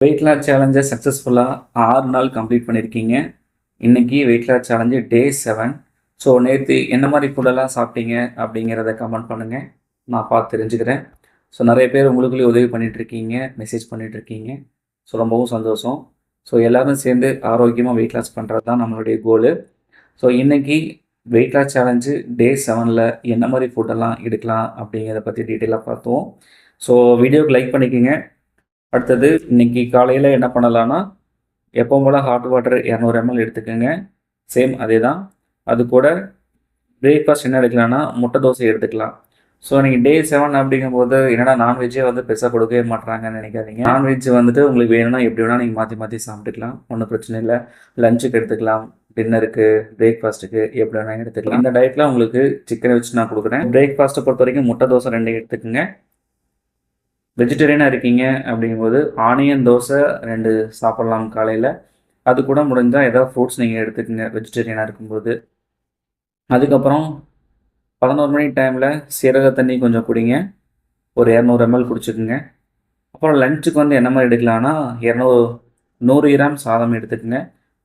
Weight loss சேலஞ்சை சக்ஸஸ்ஃபுல்லாக ஆறு நாள் கம்ப்ளீட் பண்ணியிருக்கீங்க இன்றைக்கி weight loss challenge day seven so நேற்று என்ன மாதிரி ஃபுட்டெல்லாம் சாப்பிட்டீங்க அப்படிங்கிறத கமெண்ட் பண்ணுங்கள் நான் பார்த்து தெரிஞ்சுக்கிறேன். ஸோ நிறைய பேர் உங்களுக்குள்ளே உதவி பண்ணிகிட்ருக்கீங்க இருக்கீங்க மெசேஜ் பண்ணிகிட்ருக்கீங்க இருக்கீங்க. ஸோ ரொம்பவும் சந்தோஷம். ஸோ எல்லோரும் சேர்ந்து ஆரோக்கியமாக வெயிட் லாஸ் பண்ணுறது தான் நம்மளுடைய கோலு ஸோ இன்றைக்கி வெயிட் லாஸ் சேலஞ்சு டே செவனில் என்ன மாதிரி ஃபுட்டெல்லாம் எடுக்கலாம் அப்படிங்கிறத பற்றி டீட்டெயிலாக பார்த்தோம் ஸோ வீடியோக்கு லைக் பண்ணிக்கோங்க. அடுத்தது இன்றைக்கி காலையில் என்ன பண்ணலான்னா எப்பவும் போல் ஹாட் வாட்டர் இரநூறு எம்எல் எடுத்துக்கோங்க. சேம் அதே தான் அது கூட பிரேக்ஃபாஸ்ட் என்ன எடுக்கலாம்னா முட்டை தோசை எடுத்துக்கலாம். ஸோ நீங்கள் டே செவன் அப்படிங்கும்போது என்னடா நான்வெஜ்ஜே வந்து பெருசாக கொடுக்கவே மாட்றாங்கன்னு நினைக்காதீங்க. நான்வெஜ் வந்துட்டு உங்களுக்கு வேணும்னா எப்படி வேணால் நீங்கள் மாற்றி மாற்றி சாப்பிட்டுக்கலாம். ஒன்றும் பிரச்சனை இல்லை. லஞ்சுக்கு எடுத்துக்கலாம். டின்னருக்கு பிரேக்ஃபாஸ்ட்டுக்கு எப்படி வேணால் எடுத்துக்கலாம். இந்த டயட்டில் உங்களுக்கு சிக்கனை வச்சு நான் கொடுக்குறேன். பிரேக்ஃபாஸ்ட்டை பொறுத்த வரைக்கும் முட்டை தோசை ரெண்டு எடுத்துக்கோங்க. வெஜிடேரியனாக இருக்கீங்க அப்படிங்கும்போது ஆனியன் தோசை ரெண்டு சாப்பிட்லாம் காலையில். அது கூட முடிஞ்சால் ஏதாவது ஃப்ரூட்ஸ் நீங்கள் எடுத்துக்கோங்க வெஜிடேரியனாக இருக்கும்போது. அதுக்கப்புறம் பதினோரு மணி டைமில் சீரக தண்ணி கொஞ்சம் குடிங்க. ஒரு இரநூறு எம்எல் குடிச்சுக்குங்க. அப்புறம் லஞ்சுக்கு வந்து என்ன மாதிரி எடுக்கலாம்னா இரநூறு நூறு கிராம் சாதம் எடுத்துக்கோங்க.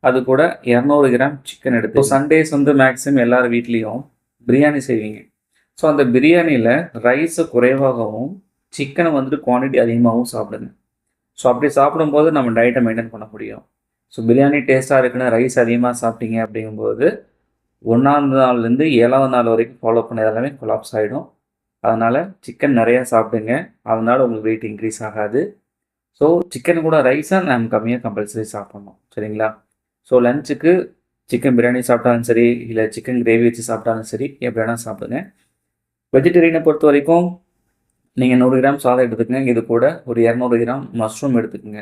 அது கூட இரநூறு கிராம் சிக்கன் எடுத்து. சண்டேஸ் வந்து மேக்ஸிமம் எல்லார் வீட்லேயும் பிரியாணி செய்வீங்க. ஸோ அந்த பிரியாணியில் ரைஸை குறைவாகவும் சிக்கனை வந்துட்டு குவான்டிட்டி அதிகமாகவும் சாப்பிடுங்க. ஸோ அப்படி சாப்பிடும்போது நம்ம டயட்டை மெயின்டைன் பண்ண முடியும். ஸோ பிரியாணி டேஸ்ட்டாக இருக்குன்னு ரைஸ் அதிகமாக சாப்பிட்டீங்க அப்படிங்கும்போது ஒன்றாவது நாள்லேருந்து ஏழாவது நாள் வரைக்கும் ஃபாலோ பண்ணது எல்லாமே கொலாப்ஸ் ஆகிடும் அதனால் சிக்கன் நிறையா சாப்பிடுங்க. அதனால் உங்களுக்கு வெயிட் இன்க்ரீஸ் ஆகாது. ஸோ சிக்கன் கூட ரைஸாக நம்ம கம்மியாக கம்பல்சரி சாப்பிட்ணும். சரிங்களா? ஸோ லஞ்சுக்கு சிக்கன் பிரியாணி சாப்பிட்டாலும் சரி இல்லை சிக்கன் கிரேவி வச்சு சாப்பிட்டாலும் சரி எப்படி வேணால் சாப்பிடுங்க. வெஜிடேரியனை பொறுத்த வரைக்கும் நீங்கள் நூறு கிராம் சாதம் எடுத்துக்கங்க. இது கூட ஒரு இரநூறு கிராம் மஷ்ரூம் எடுத்துக்கோங்க.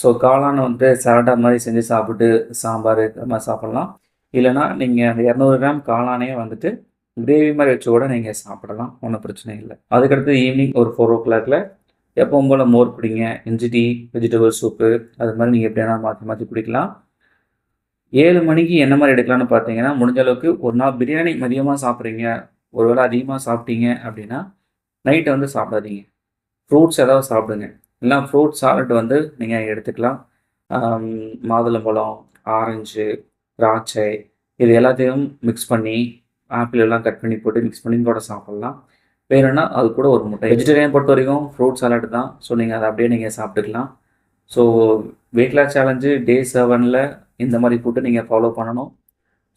ஸோ காளான் வந்து சரடா மாதிரி செஞ்சு சாப்பிட்டு சாம்பார் இது மாதிரி சாப்பிட்லாம். இல்லைனா நீங்கள் அந்த இரநூறு கிராம் காளானே வந்துட்டு கிரேவி மாதிரி வச்சு கூட நீங்கள் சாப்பிடலாம். ஒன்றும் பிரச்சனை இல்லை. அதுக்கடுத்து ஈவினிங் ஒரு ஃபோர் ஓ கிளாக்கில் எப்பவும் போல் மோர் குடிங்க. இஞ்சி டீ வெஜிடபிள் சூப்பு அது மாதிரி நீங்கள் எப்படி வேணால் மாற்றி மாற்றி குடிக்கலாம். ஏழு மணிக்கு என்ன மாதிரி எடுக்கலாம்னு பார்த்தீங்கன்னா முடிஞ்ச அளவுக்கு ஒரு நாள் பிரியாணி மதியமாக சாப்பிட்றீங்க. ஒருவேளை அதிகமாக சாப்பிட்டீங்க அப்படின்னா நைட்டை வந்து சாப்பிடாதீங்க. ஃப்ரூட்ஸ் ஏதாவது சாப்பிடுங்க. இல்லைனா ஃப்ரூட் சாலட் வந்து நீங்கள் எடுத்துக்கலாம். மாதுளம்பழம் ஆரஞ்சு திராட்சை இது எல்லாத்தையும் மிக்ஸ் பண்ணி ஆப்பிள் எல்லாம் கட் பண்ணி போட்டு மிக்ஸ் பண்ணி கூட சாப்பிட்லாம். வேணும்னா அது கூட ஒரு முட்டை. வெஜிடேரியன் பொறுத்த வரைக்கும் ஃப்ரூட் சாலட் தான். ஸோ நீங்கள் அதை அப்படியே நீங்கள் சாப்பிட்டுக்கலாம். So weight loss challenge day செவனில் இந்த மாதிரி ஃபுட்டு நீங்கள் ஃபாலோ பண்ணணும்.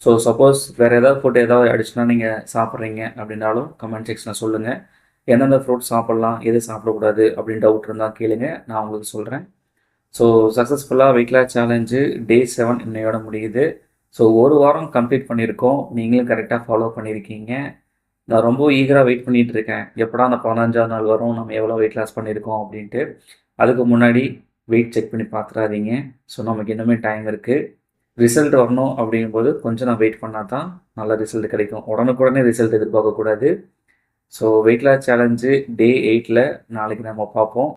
ஸோ சப்போஸ் வேறு ஏதாவது ஃபுட் ஏதாவது அடிச்சுனா நீங்கள் சாப்பிட்றீங்க அப்படின்னாலும் கமெண்ட் செக்ஷனில் சொல்லுங்கள் எந்தெந்த ஃப்ரூட் சாப்பிட்லாம் எது சாப்பிடக்கூடாது அப்படின்னு டவுட் இருந்தால் கேளுங்க நான் உங்களுக்கு சொல்கிறேன் ஸோ சக்ஸஸ்ஃபுல்லாக weight loss challenge day seven இன்னையோட முடியுது. ஸோ ஒரு வாரம் கம்ப்ளீட் பண்ணியிருக்கோம். நீங்களும் கரெக்டாக ஃபாலோ பண்ணியிருக்கீங்க. நான் ரொம்ப ஈகராக வெயிட் பண்ணிகிட்டு இருக்கேன். எப்படா அந்த பதினஞ்சாவது நாள் வரும்? நம்ம எவ்வளோ வெயிட் லாஸ் பண்ணியிருக்கோம் அப்படின்ட்டு. அதுக்கு முன்னாடி வெயிட் செக் பண்ணி பார்த்துடாதீங்க ஸோ நமக்கு இன்னுமே டைம் இருக்குது ரிசல்ட் வரணும் அப்படிங்கும்போது கொஞ்சம் நான் வெயிட் பண்ணால் தான் நல்ல ரிசல்ட் கிடைக்கும். உடனுக்குடனே result எதிர்பார்க்கக்கூடாது. So weight loss challenge day எயிட்டில் நாளைக்கு நம்ம பார்ப்போம்.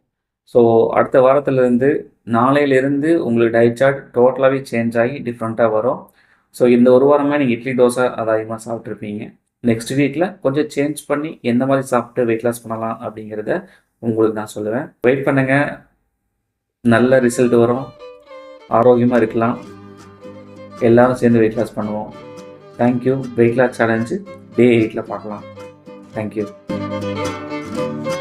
ஸோ அடுத்த வாரத்துலேருந்து நாளையிலேருந்து உங்களுக்கு டயட் சார்ட் டோட்டலாகவே சேஞ்ச் ஆகி டிஃப்ரெண்ட்டாக வரும். ஸோ இந்த ஒரு வாரமே நீங்கள் இட்லி தோசை அது அதிகமாக சாப்பிட்ருப்பீங்க நெக்ஸ்ட் வீக்கில் கொஞ்சம் சேஞ்ச் பண்ணி எந்த மாதிரி சாப்பிட்டு வெயிட் லாஸ் பண்ணலாம் அப்படிங்கிறத உங்களுக்கு நான் சொல்லுவேன். வெயிட் பண்ணுங்கள் நல்ல ரிசல்ட் வரும். ஆரோக்கியமாக இருக்கலாம். எல்லோரும் சேர்ந்து வெயிட் லாஸ் பண்ணுவோம். Thank you weight loss challenge day எயிட்டில் பார்க்கலாம். Thank you.